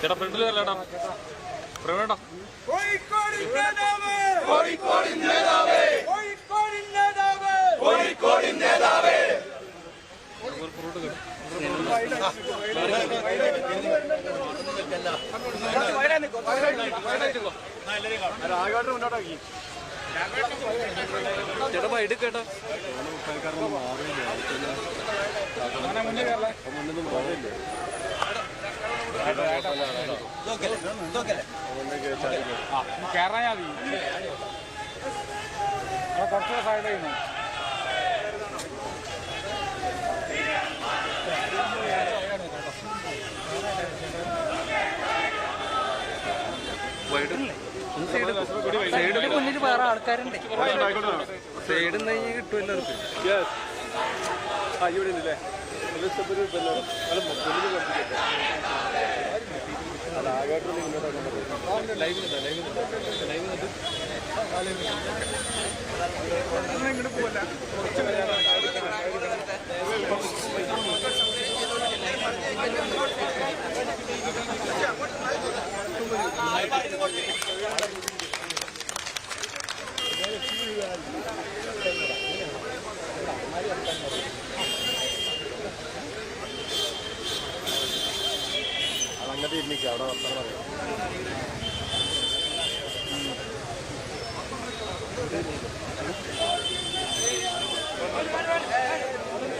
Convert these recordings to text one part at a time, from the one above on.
ചേട്ടാ ഫ്രണ്ടിൽ വരലാടാ പ്രവീണ കോഴിക്കോട് നേതാവ്. ചേട്ടാ വൈഡ് കേട്ടോ മുപ്പതിക്കാരൊന്നും മാറിയില്ല സൈഡ് ചെയ്യുന്നു വേറെ ആൾക്കാരുണ്ട് സൈഡ് കിട്ടുമല്ലോ ഇവിടെ ഉണ്ടല്ലേ ലൈവ് ലൈവ് ഇങ്ങോട്ട് പോകല്ല കുറച്ച്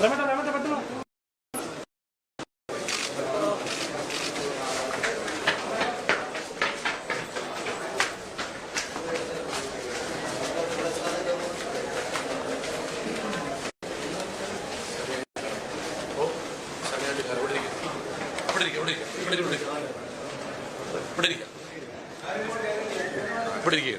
റമേട്ട റമേട്ട പെട്ടെന്ന് ഇവിടെ ഇരിക്കുക ഇവിടെ ഇരിക്കുക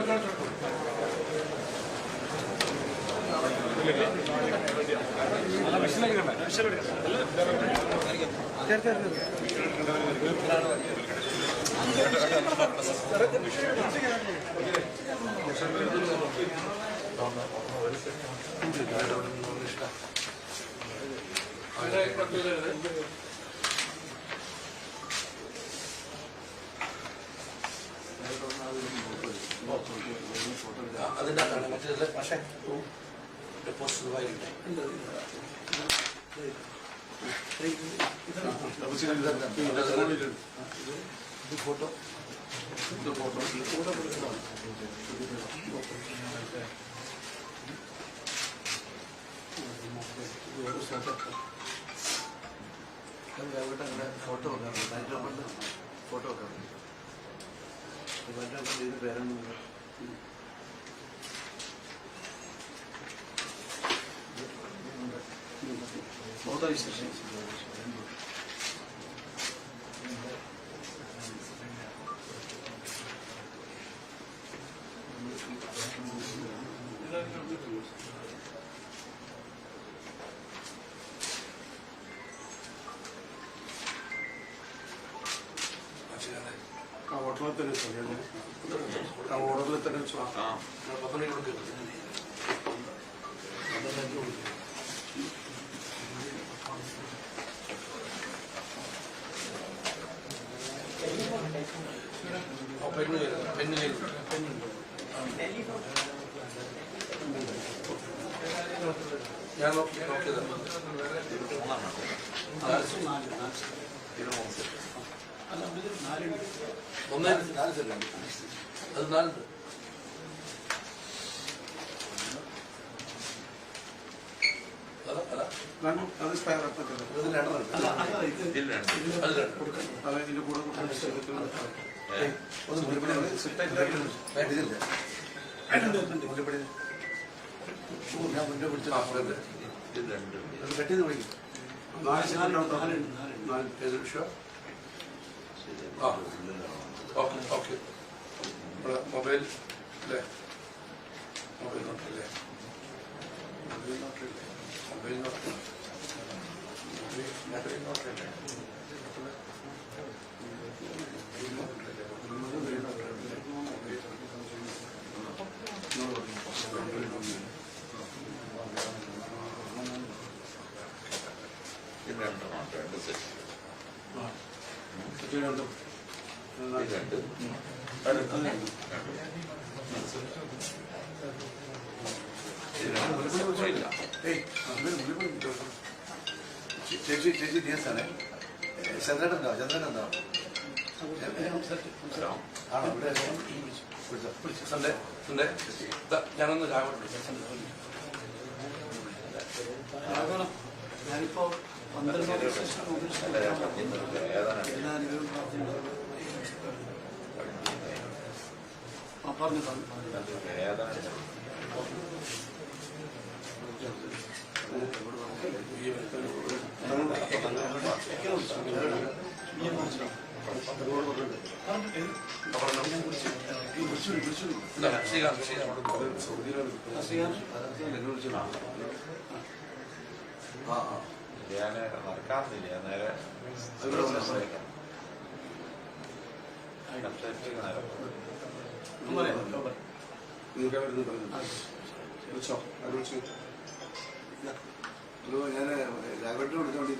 അതിന്റെ പക്ഷേ ഡെപ്പോസിറ്റ് വായിട്ട് फ़ोटो ഫോട്ടോ ഫോട്ടോ പേരെന്താ fotoğraf isterseniz. Kavurlar ne söylüyor? Kavurlar ne söylüyor? Tamam. Ben bakalım ne ഞാൻ നോക്കി നോക്കിയത് ഒന്നേ നാല് സെല്ലുണ്ട് അത് നാലുണ്ട് അതാ അതാ വേണം, അത് സ്പെയർ ആക്കത്തില്ല. ഇത് രണ്ടെണ്ണം അത് രണ്ട് അത് ഇതിന്റെ കൂടെ കൂട്ടി ഞാൻ മുന്നേ ആ, രണ്ട്. അത് കട്ട് ചെയ്ത് വിളിക്കും. നാല് സെക്കൻഡ് ഔട്ട് നാല് ഏത് വിഷയം? ആ, ഓക്കെ, ഓക്കെ. ഇവിടെ മൊബൈൽ അല്ലേ മൊബൈൽ നോട്ടല്ലേ മൊബൈൽ നോട്ടല്ലേ മൊബൈൽ നോട്ടല്ലേ മൊബൈൽ നോട്ടല്ലേ രണ്ട് ഇട്ടോ. ചേച്ചി ചേച്ചി ദിവസമാണ് ചന്ദ്രൻ ഉണ്ടോ ചന്ദ്രൻ ഇതാ, ഞാനൊന്ന് രാവിലെ ഞാനിപ്പോ പറഞ്ഞു, ശ്രീകാന്ത് ശ്രീകാന്ത് ശ്രീകാന്ത്, ആ ആ. ഞാൻ നടക്കാറില്ല നേരെ ഞാൻ വിളിക്കാൻ വേണ്ടി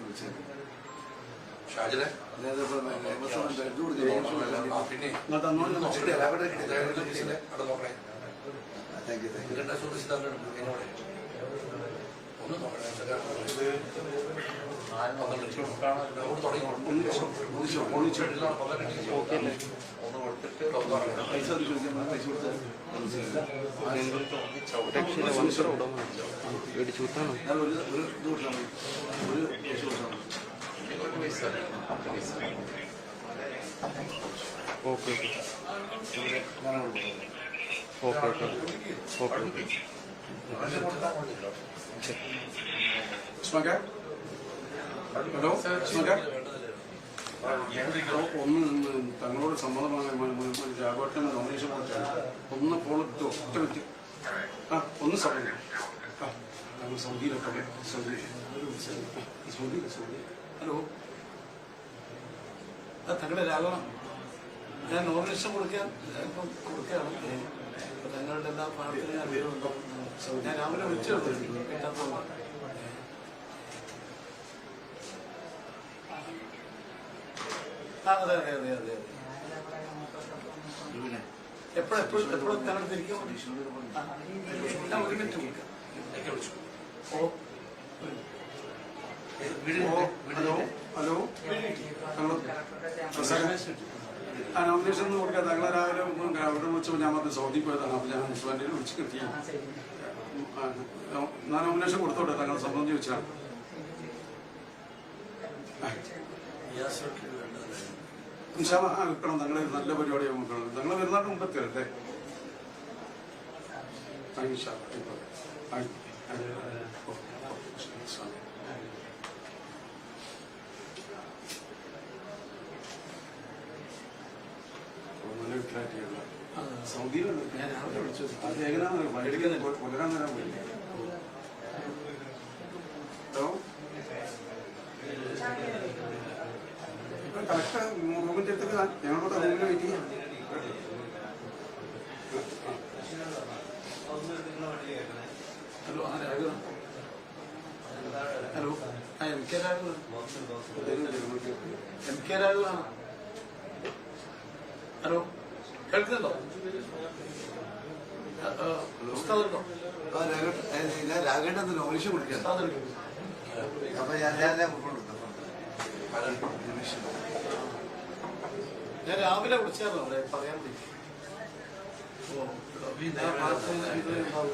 വിളിച്ചത് ഷാജിലെ പിന്നെ ഓഫീസിലെ അവിടെ നോക്കണേ താങ്ക് യു താങ്ക് യു രണ്ടാം തന്നെ എന്നോട് പൈസ പൈസ okay. Okay okay. Okay okay. Hello ഒന്ന് തങ്ങളോട് സമ്മതമാണ് ജാഗോട്ടൻ നോമിനേഷൻ കൊടുത്താണ്. ഒന്ന് പോളത്ത് ഒറ്റ വ്യക്തി ആ ഒന്ന് സമയം ആ ഞങ്ങൾ സൗദിയിലൊക്കെ സൗദി. Saudi Saudi. ഹലോ തങ്ങളുടെ രാഘവനം ഞാൻ നോമിനേഷൻ കൊടുക്കാൻ കൊടുക്കുകയാണ്. അപ്പൊ തങ്ങളുടെ എല്ലാ പ്രാർത്ഥനയും അറിയുന്നുണ്ടോ ഞാൻ രാവിലെ വിളിച്ചു കിട്ടാത്തതുകൊണ്ട് ആ അതെ അതെ അതെ അതെ എപ്പോഴെപ്പോഴും എപ്പോഴും തങ്ങളുടെ തിരിക്കും ഞാൻ ഒരു മിനിറ്റ് വിളിച്ചു. ഓ ഹലോ ഹലോ? ഞങ്ങൾ ആ നോമിനേഷൻ ഒന്നും കൊടുക്കാൻ തങ്ങളെ രാവിലെ അവിടെ വിളിച്ചപ്പോൾ ഞാൻ പറഞ്ഞു സൗദി പോയതാണ്. അപ്പോൾ ഞാൻ മുസ്ലിന്റെ വിളിച്ച് കിട്ടിയ ഞാൻ നോമിനേഷൻ കൊടുത്തോട്ടെ തങ്ങളെ സംബന്ധിച്ച് ചോദിച്ചാൽ വെക്കണം. തങ്ങളെ നല്ല പരിപാടിയാണ് വെക്കണം തങ്ങൾ വരുന്നാട്ട് മുമ്പത്തെ അല്ലേ. ആയിക്കോട്ടെ. ആയിക്കോട്ടെ. ഓ, ഓ, ശരി, സ്വാമി. ആ, സൗദിയിലുണ്ട്. ഞാൻ രാവിലെ വിളിച്ചു. അത് എങ്ങനെയാണെന്ന് എടുക്കുന്നില്ല. കൊല്ലരാൻ നേരം പോയി ഹലോ? കറക്റ്റ് റൂമിന്റെ അടുത്തേക്ക് ഞങ്ങളോട് റൂമിൽ വെയിറ്റ് ചെയ്യാം. ഹലോ ആ രാഘവ ഹലോ ആ M K Raghava M K രാഘവാണ് hello. കേൾക്കുന്നുണ്ടോ? ഞാൻ രാഘവേട്ടൻ നോമിനേഷൻ ഉസ്താദ് അപ്പൊ ഞാൻ ഞാൻ ഞാൻ രാവിലെ വിളിച്ചായിരുന്നു അവിടെ പറയാൻ വേണ്ടി. ഓ പിന്നെ പാർട്ടി ഇത് ഉണ്ടാവും.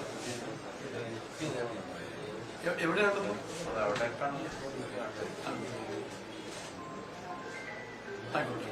എ- എവിടെയാണെന്നോ? അവിടേക്കാണ് ആയിക്കോട്ടെ.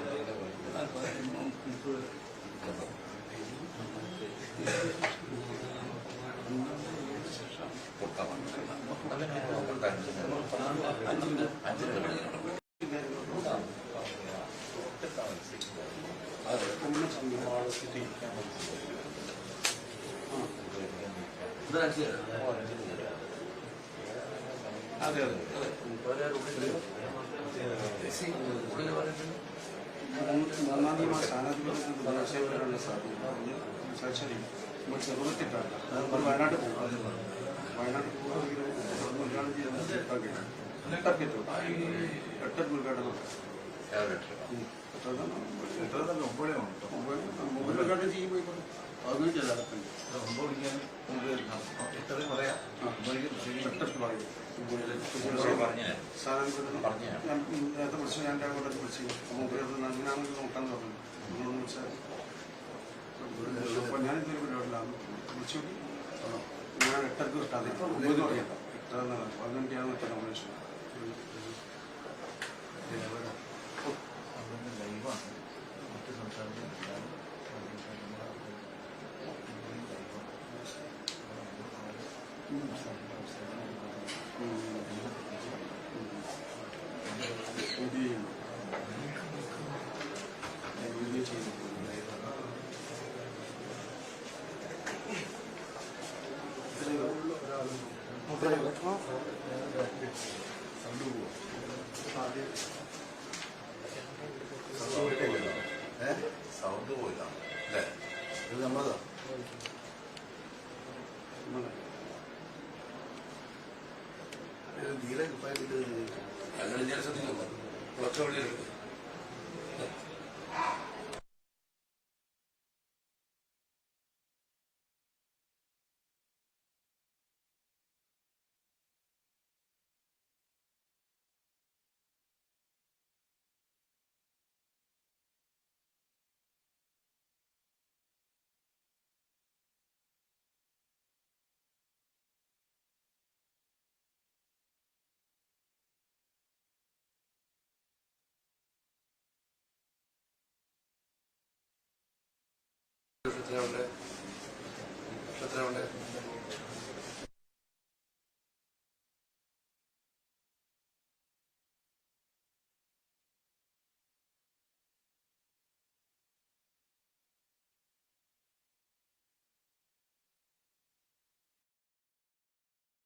അതെ അതെ അതെ മൂന്നാം തീയതി സ്ഥാനാധിപത്യത്തിൽ ബുധനാഴ്ച സാധ്യത സാക്ഷരി നമ്മൾ ചെറുപത്തിട്ടാണ് നമ്മൾ വയനാട് പോകും വയനാട് പോകുകയാണെങ്കിൽ ഉദ്ഘാടനം ചെയ്യുന്നത് ടാർഗറ്റ് എട്ടൊക്കെ ഉദ്ഘാടനം എത്ര തന്നെ ഒമ്പതേ ഉണ്ട് മൊബൈൽ ഉദ്ഘാടനം ചെയ്യുമ്പോൾ ആയിക്കോട്ടെ. അതൊന്നും ചെയ്താൽ ഒമ്പത് മണിക്കാൻ മുമ്പ് എത്രയും പറയാം എട്ടൊക്കെ പറയും നേരത്തെ വിളിച്ചു ഞാൻ അങ്ങോട്ട് വിളിച്ചു മൊബൈൽ അങ്ങനെയാണെങ്കിൽ നോക്കാന്ന് പറഞ്ഞു നമ്മളൊന്ന് വെച്ചാൽ അപ്പോൾ ഞാൻ ഇതൊരു പരിപാടിയിലാണ് വിളിച്ചു ഞാൻ എട്ടർക്ക് കിട്ടാതെ ഒമ്പത് പറയണ്ട എത്ര പതിനഞ്ചാണ് മറ്റേ നോമിനേഷൻ ലൈവാണ് മറ്റു Mm. കുറച്ച് വഴി എത്രയുണ്ട് എത്രയുണ്ട്